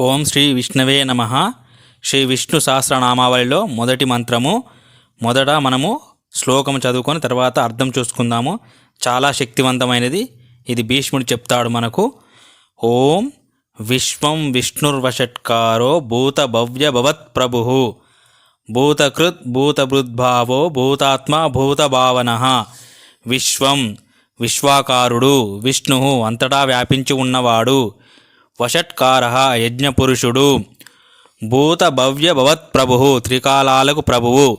ఓం శ్రీ విష్ణవే నమ. శ్రీ విష్ణు సహస్రనామావళిలో మొదటి మంత్రము మొదట మనము శ్లోకం చదువుకొని తర్వాత అర్థం చూసుకుందాము. చాలా శక్తివంతమైనది. ఇది భీష్ముడు చెప్తాడు మనకు. ఓం విశ్వం విష్ణుర్వషట్కారో భూత భవ్య భవత్ ప్రభు. భూతకృత్ భూతభృద్భావో భూతాత్మ భూతభావన. విశ్వం విశ్వాకారుడు విష్ణు అంతటా వ్యాపించి ఉన్నవాడు. వషట్కార యజ్ఞపురుషుడు. భూత భవ్య భవత్ప్రభు త్రికాలాలకు ప్రభువు.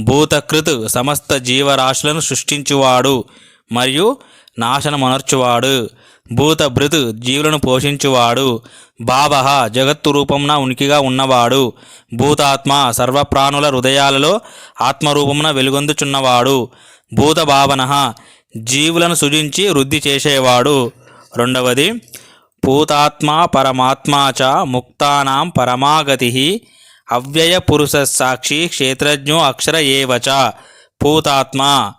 భూతకృత్ సమస్త జీవరాశులను సృష్టించువాడు మరియు నాశనమనర్చువాడు. భూతభృత్ జీవులను పోషించువాడు. భావ జగత్తు రూపమున ఉనికిగా ఉన్నవాడు. భూతాత్మ సర్వప్రాణుల హృదయాలలో ఆత్మరూపమున వెలుగొందుచున్నవాడు. భూత భావన జీవులను సృజించి వృద్ధి చేసేవాడు. రెండవది భూతాత్మా పరమాత్మా చ ముక్తానాం పరమాగతి అవ్యయ పురుష సాక్షి క్షేత్రజ్ఞో అక్షర ఏవచ భూతాత్మ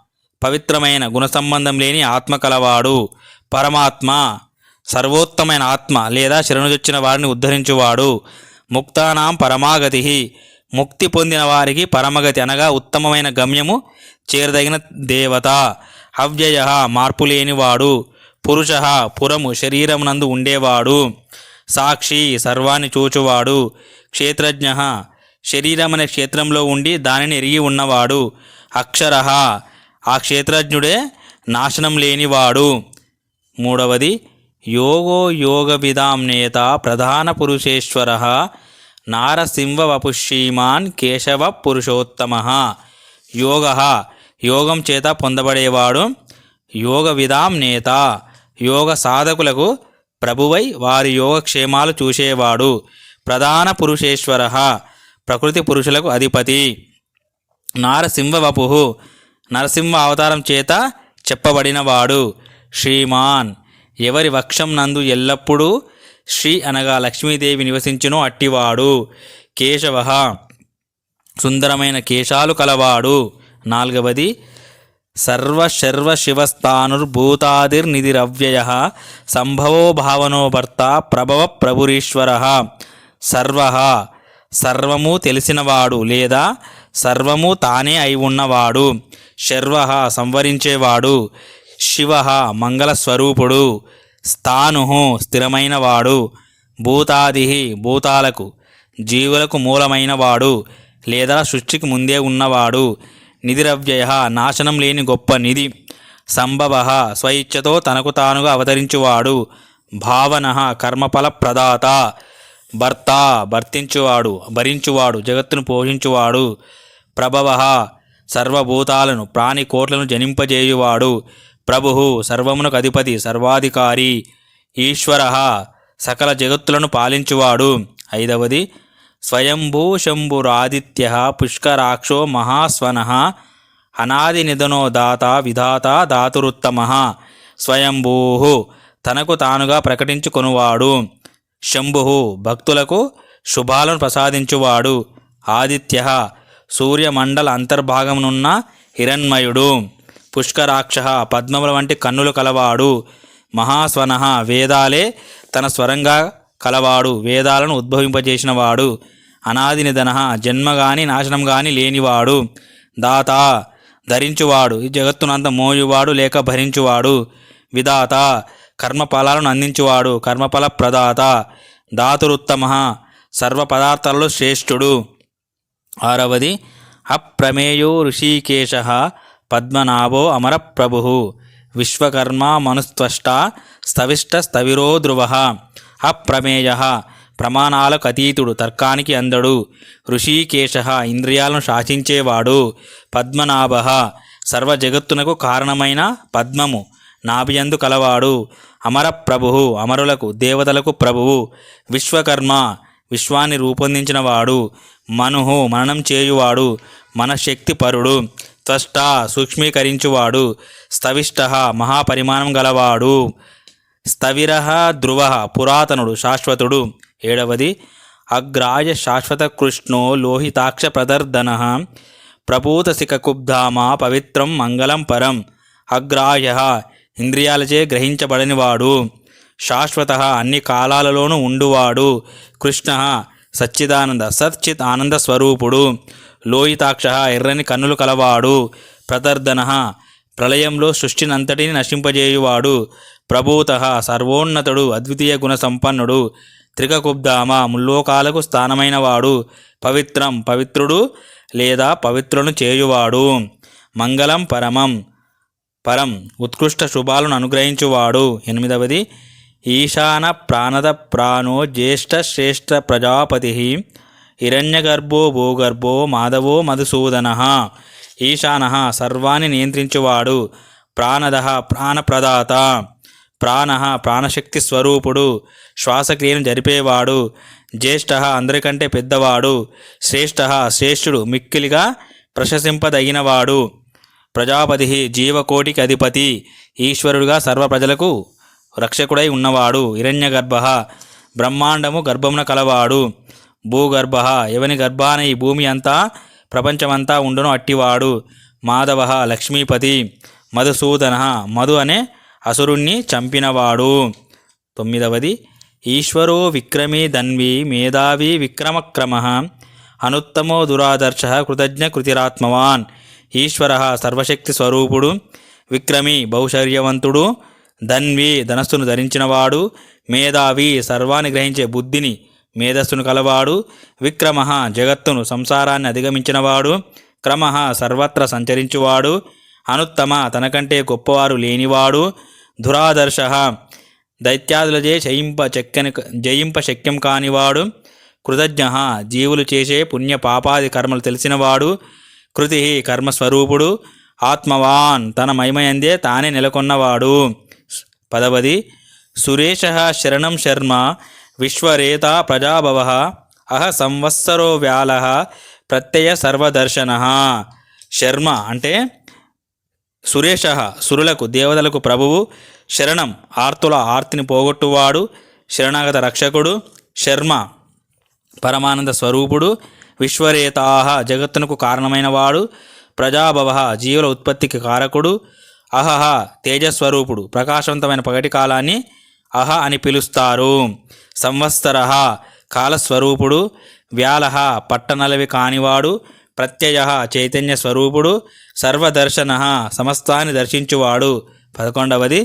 పవిత్రమైన గుణసంబంధం లేని ఆత్మ కలవాడు పరమాత్మ సర్వోత్తమైన ఆత్మ లేదా శరణుజొచ్చిన వారిని ఉద్ధరించువాడు. ముక్తానాం పరమాగతి ముక్తి పొందిన వారికి పరమగతి అనగా ఉత్తమమైన గమ్యము చేరదగిన దేవత. అవ్యయ మార్పు లేనివాడు. పురుష పురము శరీరమునందు ఉండేవాడు. సాక్షి సర్వాన్ని చూచువాడు. క్షేత్రజ్ఞ శరీరమనే క్షేత్రంలో ఉండి దానిని ఎరిగి ఉన్నవాడు. అక్షర ఆ క్షేత్రజ్ఞుడే నాశనం లేనివాడు. మూడవది యోగో యోగ విధాం నేత ప్రధాన పురుషేశ్వర నారసింహవపుషీమాన్ కేశవ పురుషోత్తమ. యోగ యోగం చేత పొందబడేవాడు. యోగ విధాం నేత యోగ సాధకులకు ప్రభువై వారి యోగక్షేమాలు చూసేవాడు. ప్రధాన పురుషేశ్వర ప్రకృతి పురుషులకు అధిపతి. నారసింహ వపు నరసింహ అవతారం చేత చెప్పబడినవాడు. శ్రీమాన్. ఎవరి వక్షం నందు ఎల్లప్పుడూ శ్రీ అనగా లక్ష్మీదేవి నివసించును అట్టివాడు. కేశవ సుందరమైన కేశాలు కలవాడు. నాలుగవది సర్వశర్వశివస్థానుర్భూతాదిర్నిధిరవ్యయ సంభవో భావనో భర్త ప్రభవ ప్రభురీశ్వర సర్వ. సర్వము తెలిసినవాడు లేదా సర్వము తానే అయి ఉన్నవాడు. శర్వ సంవరించేవాడు. శివ మంగళస్వరూపుడు. స్థాను స్థిరమైనవాడు. భూతాది భూతాలకు జీవులకు మూలమైనవాడు లేదా సృష్టికి ముందే ఉన్నవాడు. నిధిరవ్యయ నాశనం లేని గొప్ప నిధి. సంభవ స్వయిచ్ఛతో తనకు తానుగా అవతరించువాడు. భావన కర్మఫల ప్రదాత భర్త భర్తించువాడు భరించువాడు జగత్తును పోషించువాడు. ప్రభవ సర్వభూతాలను ప్రాణికోట్లను జనింపజేయువాడు. ప్రభు సర్వమునకు అధిపతి సర్వాధికారి. ఈశ్వర సకల జగత్తులను పాలించువాడు. ఐదవది స్వయంభూ శంభురాదిత్య పుష్కరాక్షో మహాస్వన అనాది నిధనో దాత విధాత దాతురుత్తమ స్వయంభూ తనకు తానుగా ప్రకటించుకొనువాడు. శంభు భక్తులకు శుభాలను ప్రసాదించువాడు. ఆదిత్య సూర్యమండల అంతర్భాగమునున్న హిరణ్మయుడు. పుష్కరాక్ష పద్మముల వంటి కన్నులు కలవాడు. మహాస్వన వేదాలే తన స్వరంగా కలవాడు వేదాలను ఉద్భవింపజేసినవాడు. అనాది నిధన జన్మగాని నాశనం గాని లేనివాడు. దాత ధరించువాడు. ఈ జగత్తునంత మోయువాడు లేక భరించువాడు. విధాత కర్మఫలాలను అందించువాడు. కర్మఫల ప్రదాత దాతురుత్తమ సర్వ పదార్థాలలో శ్రేష్ఠుడు. ఆరవది అప్రమేయో ఋషికేశ పద్మనాభో అమరప్రభు. విశ్వకర్మ మనుస్త్వష్ట స్థవిష్ట స్థవిరో ధ్రువ. అప్రమేయ. ప్రమాణాలకు అతీతుడు తర్కానికి అందడు. ఋషికేశ ఇంద్రియాలను శాసించేవాడు. పద్మనాభ సర్వ జగత్తునకు కారణమైన పద్మము. నాభియందు కలవాడు. అమరప్రభువు అమరులకు దేవతలకు ప్రభువు. విశ్వకర్మ విశ్వాన్ని రూపొందించినవాడు. మనుహు మననం చేయువాడు. మనశక్తి పరుడు. త్వష్ట సూక్ష్మీకరించువాడు. స్థవిష్ట మహాపరిమాణం గలవాడు. స్థవిర ధ్రువ పురాతనుడు శాశ్వతుడు. ఏడవది అగ్రాయ శాశ్వత కృష్ణో లోహితాక్ష ప్రదర్దన ప్రపూతసికకుబ్ధామ పవిత్రం మంగళం పరం. అగ్రాయ ఇంద్రియాలచే గ్రహించబడనివాడు. శాశ్వత అన్ని కాలాలలోనూ ఉండువాడు. కృష్ణ సచ్చిదానంద సచ్చిత్ ఆనంద స్వరూపుడు లోహితాక్ష ఎర్రని కన్నులు కలవాడు. ప్రదర్దన ప్రళయంలో సృష్టినంతటిని నశింపజేయువాడు. ప్రభూత సర్వోన్నతుడు అద్వితీయ గుణ సంపన్నుడు త్రికకుబ్ధామ ముల్లోకాలకు స్థానమైనవాడు పవిత్రం పవిత్రుడు లేదా పవిత్రులను చేయువాడు. మంగళం పరమం పరం ఉత్కృష్ట శుభాలను అనుగ్రహించువాడు. ఎనిమిదవది ఈశాన ప్రాణద ప్రాణో జ్యేష్ఠ శ్రేష్ఠ ప్రజాపతి హిరణ్యగర్భో భూగర్భో మాధవో మధుసూదన. ఈశాన సర్వాన్ని నియంత్రించువాడు ప్రాణద ప్రాణప్రదాత. ప్రాణ ప్రాణశక్తి స్వరూపుడు శ్వాసక్రియను జరిపేవాడు జ్యేష్ఠ అందరికంటే పెద్దవాడు శ్రేష్ఠ శ్రేష్ఠుడు మిక్కిలిగా ప్రశంసింపదగినవాడు. ప్రజాపతి జీవకోటికి అధిపతి ఈశ్వరుడుగా సర్వ ప్రజలకు రక్షకుడై ఉన్నవాడు. హిరణ్య గర్భ బ్రహ్మాండము గర్భమున కలవాడు. భూగర్భ ఎవని గర్భాన ఈ భూమి అంతా ప్రపంచమంతా ఉండును అట్టివాడు. మాధవ లక్ష్మీపతి మధుసూదన మధు అనే అసురుణ్ణి చంపినవాడు. తొమ్మిదవది ఈశ్వరో విక్రమీ ధన్వి మేధావి విక్రమక్రమ. అనుత్తమో దురాదర్శ కృతజ్ఞ కృతిరాత్మవాన్. ఈశ్వర సర్వశక్తి స్వరూపుడు. విక్రమి బహుశర్యవంతుడు. ధన్వి ధనస్సును ధరించినవాడు. మేధావి సర్వాన్ని గ్రహించే బుద్ధిని మేధస్సును కలవాడు. విక్రమ జగత్తును సంసారాన్ని అధిగమించినవాడు. క్రమ సర్వత్ర సంచరించువాడు. అనుత్తమ తనకంటే గొప్పవారు లేనివాడు దురాదర్శ. దైత్యాదులచే జయింప చెక్కని జయింప శక్యం కానివాడు కృతజ్ఞ. జీవులు చేసే పుణ్య పాపాది కర్మలు తెలిసినవాడు కృతి కర్మస్వరూపుడు ఆత్మవాన్ తన మహిమయందే తానే నెలకొన్నవాడు. పదవది సురేష శరణం శర్మ విశ్వరేత ప్రజాభవ. అహ సంవత్సరో వ్యాల ప్రత్యయ సర్వదర్శన. శర్మ అంటే సురేష సురులకు దేవతలకు ప్రభువు. శరణం ఆర్తుల ఆర్తిని పోగొట్టువాడు. శరణాగత రక్షకుడు. శర్మ పరమానంద స్వరూపుడు. విశ్వరేతాహ జగత్తునకు కారణమైనవాడు. ప్రజాభవ జీవుల ఉత్పత్తికి కారకుడు. అహహ తేజస్వరూపుడు ప్రకాశవంతమైన పగటి కాలాన్ని అహ అని పిలుస్తారు. సంవత్సర కాలస్వరూపుడు. వ్యాలహ పట్టనలవి కానివాడు. ప్రత్యయ చైతన్య స్వరూపుడు సర్వదర్శన సమస్తాన్ని దర్శించువాడు. పదకొండవది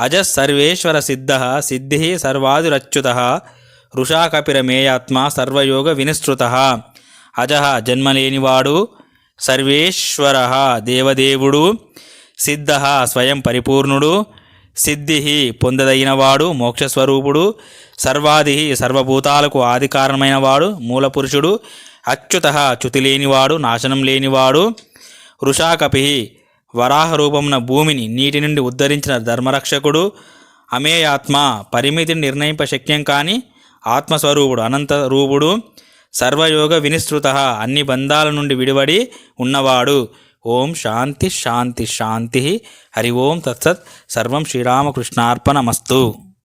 అజ సర్వేశ్వర సిద్ధ సిద్ధి సర్వాదిరచ్యుత ఋషాకపిరమేయాత్మ సర్వయోగ వినిస్తృత అజ జన్మలేనివాడు సర్వేశ్వర దేవదేవుడు సిద్ధ స్వయం పరిపూర్ణుడు సిద్ధి పొందదగినవాడు మోక్షస్వరూపుడు సర్వాది సర్వభూతాలకు ఆది కారణమైనవాడు మూలపురుషుడు అచ్యుత చ్యుతి లేనివాడు నాశనం లేనివాడు. వృషాకపి వరాహ రూపమున భూమిని నీటి నుండి ఉద్ధరించిన ధర్మరక్షకుడు. అమేయాత్మ పరిమితిని నిర్ణయింప శక్యం కాని ఆత్మస్వరూపుడు అనంత రూపుడు. సర్వయోగ వినిస్తృత అన్ని బంధాల నుండి విడివడి ఉన్నవాడు. ఓం శాంతి శాంతి శాంతి. హరి ఓం తత్సత్. సర్వం శ్రీరామకృష్ణార్పణమస్తు.